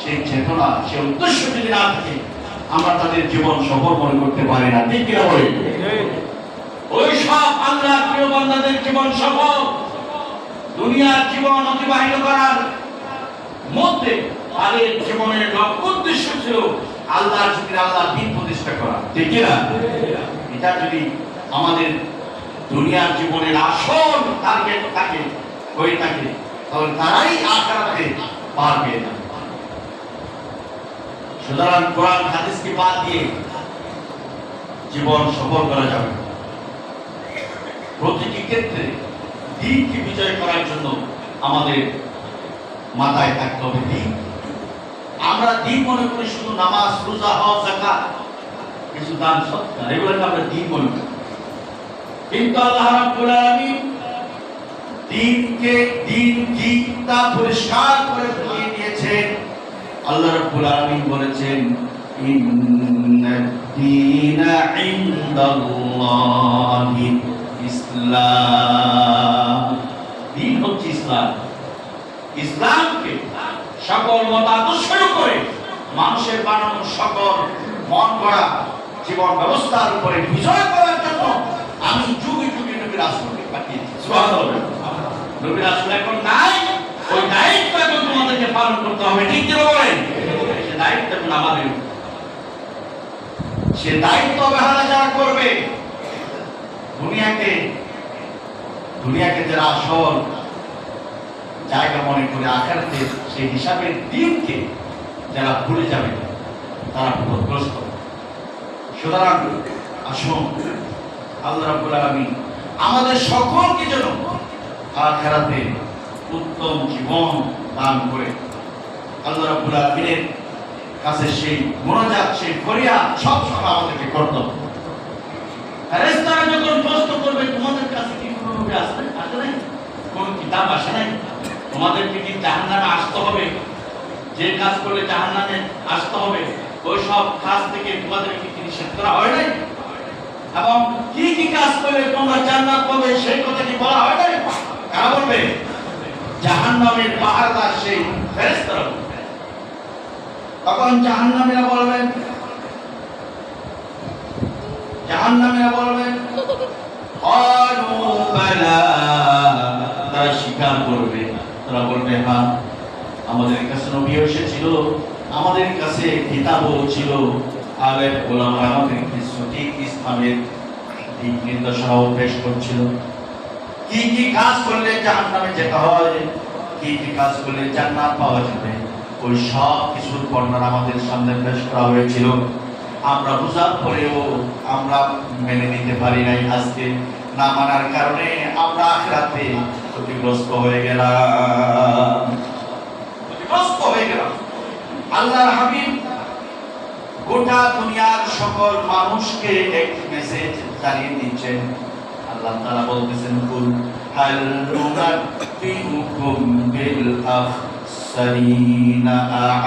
সেই চেতনা, সেই উদ্দেশ্য যদি না থাকে, আমরা তাদের জীবন সফল মনে করতে পারি না। ঠিক কিনা বলি ওই সব আল্লাহ প্রিয় বান্দাদের জীবন সফল। দুনিয়ার জীবন অতিবাহিত করার মধ্যে তাদের জীবনের লক্ষ্য উদ্দেশ্য ছিল আল্লাহর জিকির আল্লাহ দিন প্রতিষ্ঠা করা। ঠিক কিনা? এটা যদি আমাদের দুনিয়ার জীবনের আসল টার্গেট থাকে, হয়ে থাকে, তাহলে তারাই আখরাতে পারবে না সুতরাং কোরআন হাদিসকে বাদ দিয়ে জীবন সফল করা যাবে। প্রতিটি ক্ষেত্রে দিনকে বিজয় করার জন্য আমাদের মাথায় থাকতে হবে দিন। আমরা দিন মনে করি শুধু নামাজ, রোজা, হজ জাকাত কিছু দান, সৎকার, এগুলোকে আমরা দিন মনে করি কিন্তু আল্লাহ রাব্বুল আলামিন দিনকে দিন কি তা পরিষ্কার করে আল্লাহ রাব্বুল আলামিন বলেছেন ইন্নাদ-দীনা ইনদাল্লাহি ইসলাম। দিন হচ্ছে ইসলাম। ইসলামকে সকল মতাদর্শের উপরে মানুষের বানানো সকল মন গড়া জীবন ব্যবস্থার উপরে বিজয় করার জন্য আমি যুগে যুগে নবীর আসলকে পাঠিয়েছি। নবীর আসল এখন নাই ওই দায়িত্ব এখন তোমাদেরকে পালন করতে হবে, ঠিক বলেন? সে দায়িত্ব এখন আমাদের সে দায়িত্ব যারা করবে দুনিয়াকে দুনিয়াকে যারা আসল, জায়গা মনে করে আখারাতে সেই হিসাবের দিনকে যারা ভুলে যাবে, তারা সুতরাং আসুন, আল্লাহ আমাদের সকলকে যেন আখেরাতে উত্তম জীবন দান করে। আল্লাহ রাব্বুল আলামিনের কাছে সেই মোনাজাত, সেই ফরিয়াদ সব সময় আমাদেরকে করতে হবে। যখন প্রশ্ন করবে, তোমাদের কাছে কি কোনো নবী আসবে? আসে নাই? কোন কিতাব আসে নাই? তোমাদেরকে কি জাহান্নামে আসতে হবে? যে কাজ করলে জাহান্নামে আসতে হবে, ওই সব কাজ থেকে তোমাদেরকে কি নিষেধ করা হয় নাই? এবং কি কি কাজ করলে তোমরা জান্নাত পাবে, সেই কথা কি বলা হয় নাই? কারা বলবে? জাহান্নামের পাহাড়দার সেই ফেরেশতারা। তখন জাহান্নামীরা বলবেন জাহান্নামীরা বলবেন তারা স্বীকার করবে। তারা বলবে হ্যাঁ আমাদের কাছে নবী এসেছিল, আমাদের কাছে কিতাবও ছিল। আলেম ওলামা আমাদেরকে সঠিক ইসলামের দিক নির্দেশনাও পেশ করছিল? কি কি কাজ করলে জাহান্নামে যেতে হয়? কি কি কাজ করলে জান্নাত পাওয়া যাবে? ওই সব কিছুর বর্ণনা আমাদের সামনে পেশ করা হয়েছিল। আমরা বোঝার পরেও আমরা মেনে নিতে পারি নাই আজকে। না মানার কারণে আমরা আখরাতে ক্ষতিগ্রস্ত হয়ে গেলাম। ক্ষতিগ্রস্ত হয়ে গেলাম। গোটা দুনিয়ার সকল মানুষকে এক মেসেজ জানিয়ে দিচ্ছেন। আল্লাহ বলতেছেন, কুল হাল বিল আখসারিনা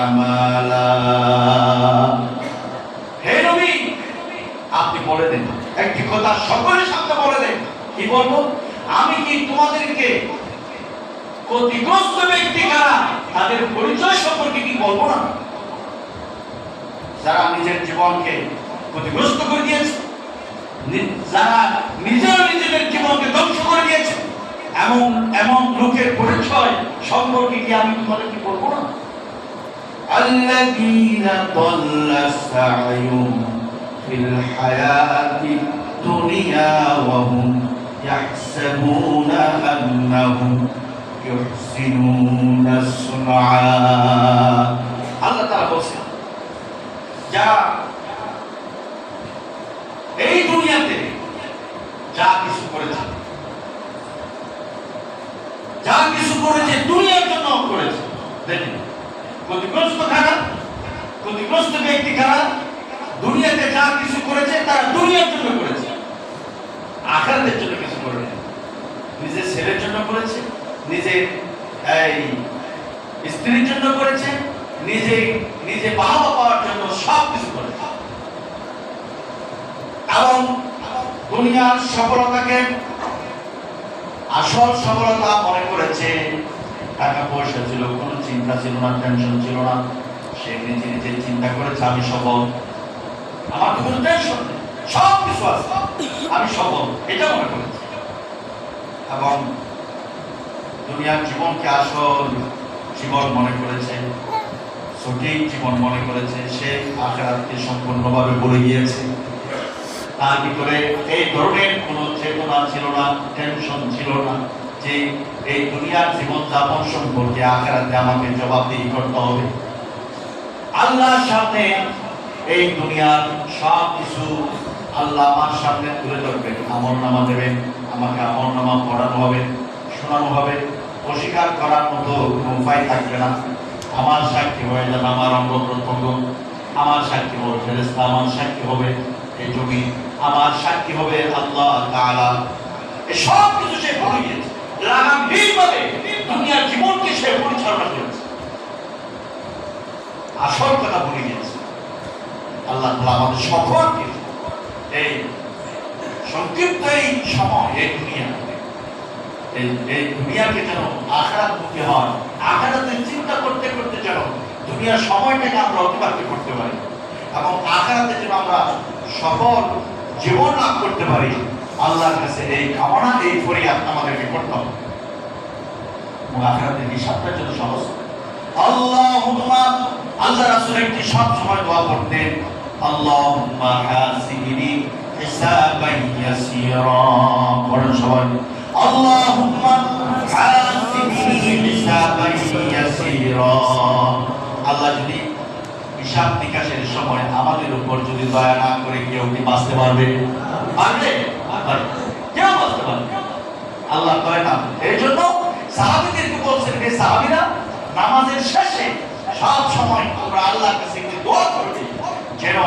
আমালা হে নবী, আপনি বলে দেন, একটি কথা সকলের সামনে বলে দেন। কি বলব? আমি কি তোমাদেরকে ক্ষতিগ্রস্ত ব্যক্তি কারা? তাদের পরিচয় সম্পর্কে কি বলব না? যারা নিজের জীবনকে ক্ষতিগ্রস্ত করে দিয়েছে যারা নিজেরা নিজেদের জীবনকে ধ্বংস করে দিয়েছে, এমন এমন লোকের বিষয় সম্পর্কে কি আমি তোমাদেরকে বলব না الذين ضل سعيهم في الحياة الدنيا وهم يحسبون أنهم يحسنون صنعا আল্লাহ তারা বলছেন যা এই দুনিয়াতে যা কিছু করেছে যা কিছু করেছে দুনিয়ার জন্য করেছে। দেখেন, ক্ষতিগ্রস্ত কারা ক্ষতিগ্রস্ত ব্যক্তি কারা দুনিয়াতে যা কিছু করেছে তারা দুনিয়ার জন্য করেছে। আখারাতের জন্য কিছু করে। নিজের ছেলের জন্য করেছে, নিজের, এই, স্ত্রীর জন্য করেছে নিজে নিজে বাবা পাওয়ার জন্য সব কিছু করেছে। এবং দুনিয়ার সফলতাকে আসল সফলতা মনে করেছে। টাকা পয়সা ছিল কোনো, চিন্তা ছিল না টেনশন ছিল না। সে নিজে নিজে চিন্তা করেছে, আমি সফল। আমার কোনো টেনশন সব কিছু আছে। আমি সফল। এটা মনে করেছি। এবং দুনিয়ার জীবনকে আসল জীবন মনে করেছে। সঠিক জীবন মনে করেছে। সে আখেরাতকে সম্পূর্ণভাবে বলে গিয়েছে। তার ভিতরে এই ধরনের কোনো চেতনা ছিল না টেনশন ছিল না যে এই দুনিয়ার জীবন যাপন সম্পর্কে আখেরাতে আমাকে জবাবদিহি করতে হবে। আল্লাহর সামনে এই দুনিয়ার সব কিছু আল্লাহ আমার সামনে তুলে ধরবেন, আমল নামা দেবেন, আমাকে আমল নামা পড়ানো হবে, শোনানো হবে। অস্বীকার করার মতো কোনো উপায় থাকবে না। আমার সাক্ষী হয়ে যাবে, আমার অঙ্গ প্রত্যঙ্গ আমার সাক্ষী হবে ফেরেস্তা আমার সাক্ষী হবে। এই জমি আমার সাক্ষী হবে আল্লাহ তাআলা। সব কিছু সে ভুলে গিয়েছে লাগামহীনভাবে দুনিয়ার জীবনকে সে পরিচালনা করেছে। আসল কথা ভুলে গিয়েছে আল্লাহ আমাদের সকলকে এই সংক্ষিপ্ত এই সময়, এই দুনিয়া, এই দুনিয়াকে যেন আখারাত মুখী হয় আখারাতের চিন্তা করতে করতে যেন দুনিয়ার সময়টাকে আমরা অতিবাহিত করতে পারি এবং আখারাতে যেন আমরা সফল জীবন লাভ করতে পারি, আল্লাহর কাছে এই কামনা, এই ফরিয়াদ আমাদেরকে করতে হবে হিসাবটা যেন সহজ। আল্লাহ রাসূল একটি সব সময় দোয়া করতেন, আল্লাহুম্মা হাসিবনি হিসাবান ইয়াসীরা। পড়েন সবাই দয়া না করে কেউ কি বাঁচতে পারবে? পারবে। কেউ বাঁচতে পারবে আল্লাহ না। এই জন্য বলছেন, হে সাহাবিরা, নামাজের শেষে সব সময় আমরা আল্লাহর কাছে দোয়া করবে। যেন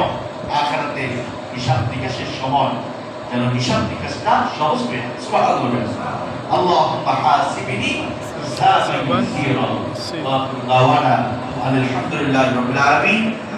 আখেরাতে হিসাব নিকাশের সময় যেন হিসাব নিকাশটা সহজ হয়ে আলামিন।